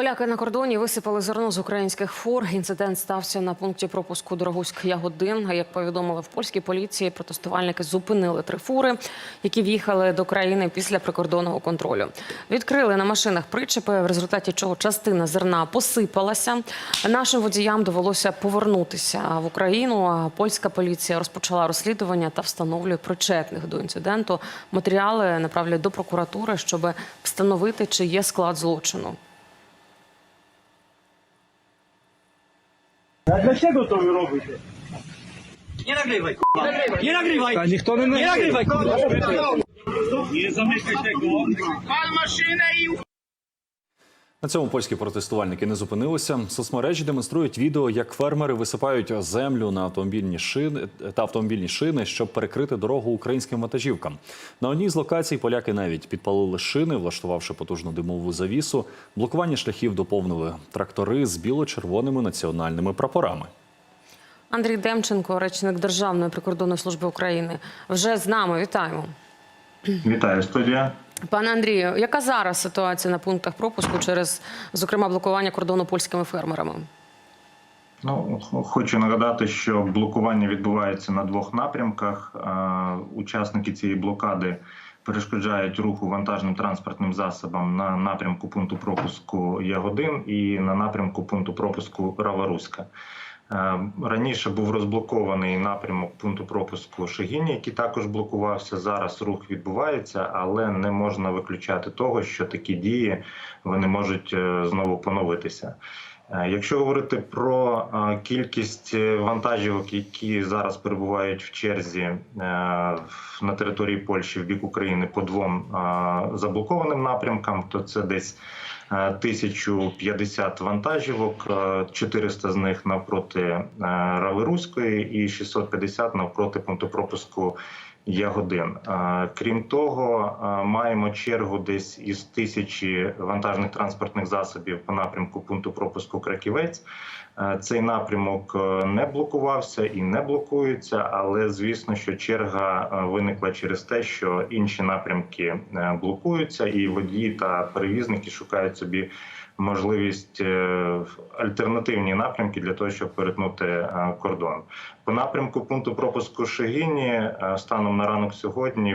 Поляки на кордоні висипали зерно з українських фур. Інцидент стався на пункті пропуску Дорогуськ-Ягодин. А Як повідомили в польській поліції, протестувальники зупинили три фури, які в'їхали до країни після прикордонного контролю. Відкрили на машинах причепи, в результаті чого частина зерна посипалася. Нашим водіям довелося повернутися в Україну. А польська поліція розпочала розслідування та встановлює причетних до інциденту. Матеріали направлять до прокуратури, щоб встановити, чи є склад злочину. А для чого то ви робите? Nie nagrywaj, kurwa. Nie nagrywaj. Та ніхто не Nie nagrywaj, kurwa. Nie zamykaj tego. На цьому польські протестувальники не зупинилися. Соцмережі демонструють відео, як фермери висипають землю на автомобільні шини та автомобільні шини, щоб перекрити дорогу українським вантажівкам. На одній з локацій поляки навіть підпалили шини, влаштувавши потужну димову завісу. Блокування шляхів доповнили трактори з біло-червоними національними прапорами. Андрій Демченко, речник Державної прикордонної служби України, вже з нами. Вітаємо. Вітаю, студія. Пане Андрію, яка зараз ситуація на пунктах пропуску через, зокрема, блокування кордону польськими фермерами? Ну хочу нагадати, що блокування відбувається на двох напрямках. Учасники цієї блокади перешкоджають руху вантажним транспортним засобам на напрямку пункту пропуску Ягодин і на напрямку пункту пропуску Раваруська. Е, Раніше був розблокований напрямок пункту пропуску Шегіні, який також блокувався. Зараз рух відбувається, але не можна виключати того, що такі дії вони можуть е, знову поновитися. Е, Якщо говорити про кількість вантажівок, які зараз перебувають в черзі на території Польщі в бік України по двом заблокованим напрямкам, то це десь 1050 вантажівок, е, 400 з них навпроти е, Раверуської і 650 навпроти пункту пропуску Ягодин. Крім того, маємо чергу десь із тисячі вантажних транспортних засобів по напрямку пункту пропуску Краківець. Цей напрямок не блокувався і не блокується, але звісно, що черга виникла через те, що інші напрямки блокуються, і водії та перевізники шукають собі можливість е, альтернативні напрямки для того, щоб перетнути кордон. По напрямку пункту пропуску Шегині е, станом на ранок сьогодні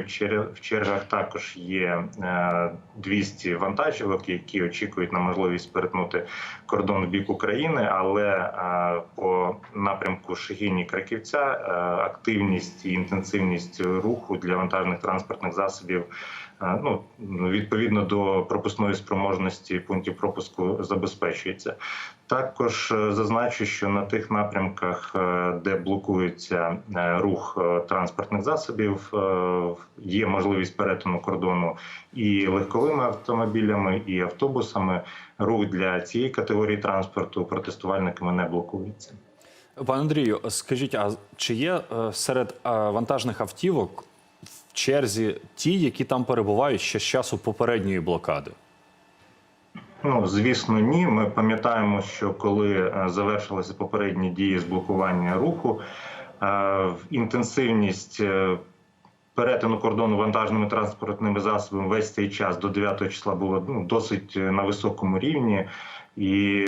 в чергах також є е, 200 вантажівок, які очікують на можливість перетнути кордон в бік України. Але е, по напрямку Шегині Краківця е, активність і інтенсивність руху для вантажних транспортних засобів. е, Ну відповідно до пропускної спроможності пунктів пропуску забезпечується. Також е, зазначу, що на тих напрямках, е, де блокується е, рух транспортних засобів, є можливість перетину кордону і легковими автомобілями, і автобусами. Рух для цієї категорії транспорту протестувальниками не блокується. Пане Андрію, скажіть, а чи є серед вантажних автівок в черзі ті, які там перебувають ще з часу попередньої блокади? Ну, звісно, ні. Ми пам'ятаємо, що коли е, завершилися попередні дії з блокування руху, е, інтенсивність е, перетину кордону вантажними транспортними засобами весь цей час до 9 числа була ну, досить на високому рівні, і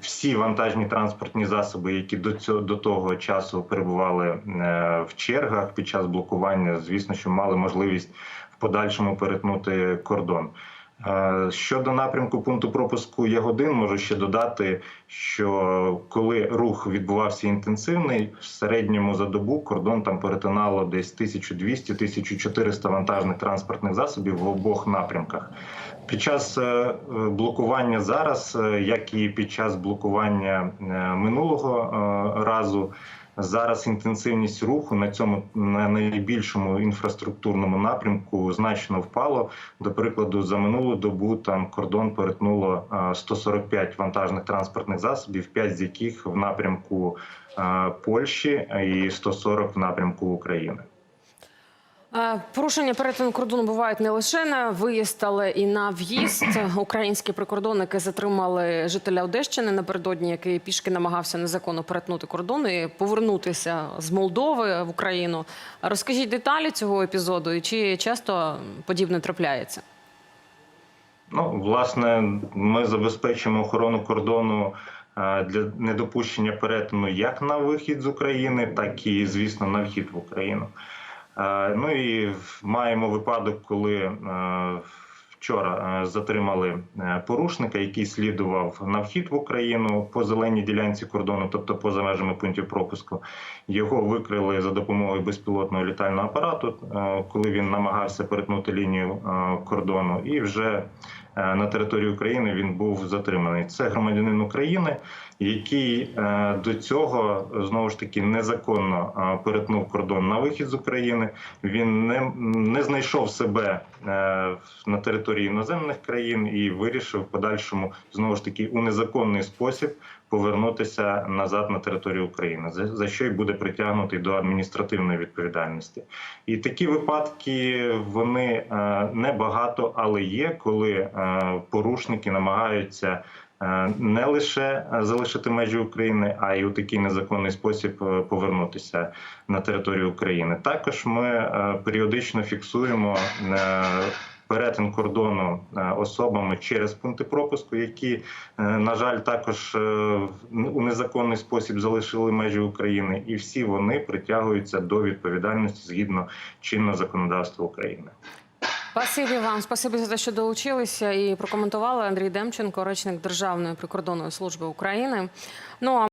всі вантажні транспортні засоби, які до цього до того часу перебували в чергах під час блокування, звісно, що мали можливість в подальшому перетнути кордон. Е, Щодо напрямку пункту пропуску Ягодин, можу ще додати, що коли рух відбувався інтенсивний, в середньому за добу кордон там перетинало десь 1200-1400 вантажних транспортних засобів в обох напрямках. Під час е, блокування зараз, е, як і під час блокування минулого разу, Зараз інтенсивність руху на цьому на найбільшому інфраструктурному напрямку значно впало. До прикладу, за минулу добу там кордон перетнуло е, 145 вантажних транспортних засобів, 5 з яких в напрямку е, Польщі і 140 в напрямку України. Е, Порушення перетину кордону бувають не лише на виїзд, але і на в'їзд. Українські прикордонники затримали жителя Одещини напередодні, який пішки намагався незаконно перетнути кордон і повернутися з Молдови в Україну. Розкажіть деталі цього епізоду і чи часто подібне трапляється? Ну, власне, ми забезпечимо охорону кордону е, для недопущення перетину як на вихід з України, так і, звісно, на вхід в Україну. Е, Ну і маємо випадок, коли е, вчора е, затримали порушника, який слідував на вхід в Україну по зеленій ділянці кордону, тобто поза межами пунктів пропуску. Його викрили за допомогою безпілотного літального апарату, коли він намагався перетнути лінію кордону, і вже на території України він був затриманий. Це громадянин України, який е, до цього знову ж таки незаконно е, перетнув кордон на вихід з України. Він не, не знайшов себе е, на території іноземних країн і вирішив в подальшому знову ж таки у незаконний спосіб повернутися назад на територію України, за, що й буде притягнутий до адміністративної відповідальності. І такі випадки вони е, небагато, але є, коли е, порушники намагаються. е, Не лише е, залишити межі України, а й у такий незаконний спосіб е, повернутися на територію України. Також ми е, періодично фіксуємо е, перетин кордону е, особами через пункти пропуску, які, е, на жаль, також е, у незаконний спосіб залишили межі України, і всі вони притягуються до відповідальності згідно чинного законодавства України. Спасибі вам, спасибі за те, що долучилися і прокоментували Андрій Демченко, речник Державної прикордонної служби України. Ну а